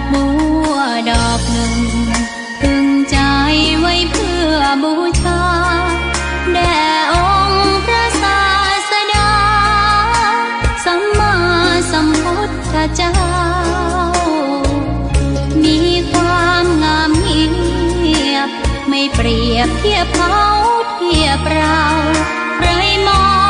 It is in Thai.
อกบัวดอกหนึ่งพึงใจไว้เพื่อบูชา แด่องค์พระศาสดา สัมมาสัมพุทธเจ้า มีความงามเงียบ ไม่เปรียบเทียบเขาเทียบเราใครมองง